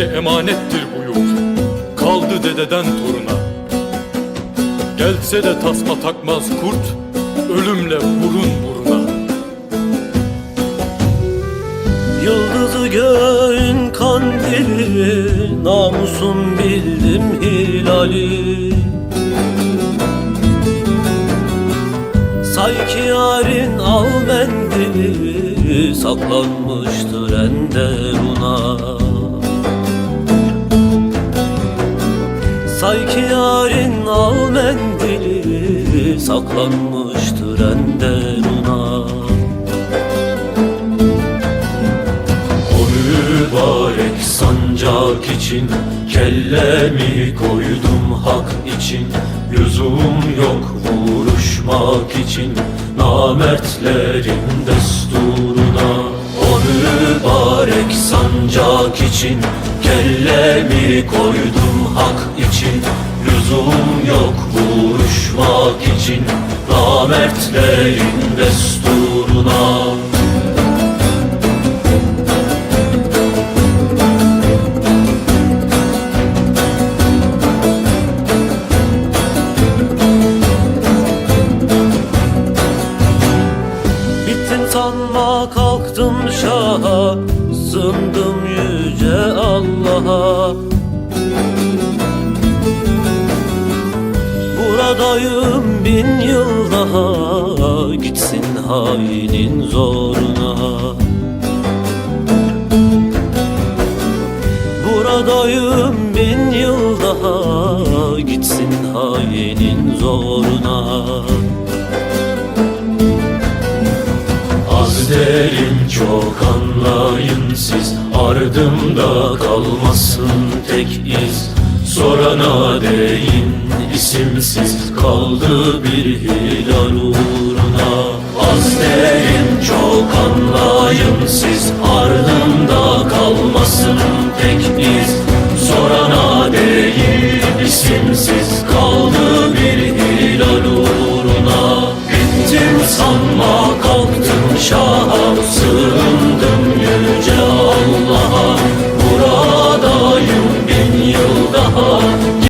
Bize emanettir bu yurt Kaldı dededen toruna. Gelse de tasma takmaz kurt Ölümle burun buruna. Yıldızı göğün kandili Namusum bildim hilali. Say ki yarın al mendili Saklanmıştır enderuna Say ki yarın al mendili Saklanmıştır enderuna O mübarek sancak için Kellemi koydum hak için. Lüzum yok vuruşmak için Namertlerin desturuna. O mübarek sancak için Kellemi koydum için Namertlerin desturuna. Sanma kalktım şaha Sındım yüce Allah'a. Buradayım bin yıl daha Gitsin hainin zoruna. Buradayım bin yıl daha Gitsin hainin zoruna. Az derim çok anlayın siz Ardımda kalmasın tek iz. Sorana deyin isimsiz Kaldı bir hilal uğruna. Az derim çok anlayın siz Ardımda kalmasın tek iz. Sorana deyin isimsiz Kaldı bir hilal uğruna. Bittim san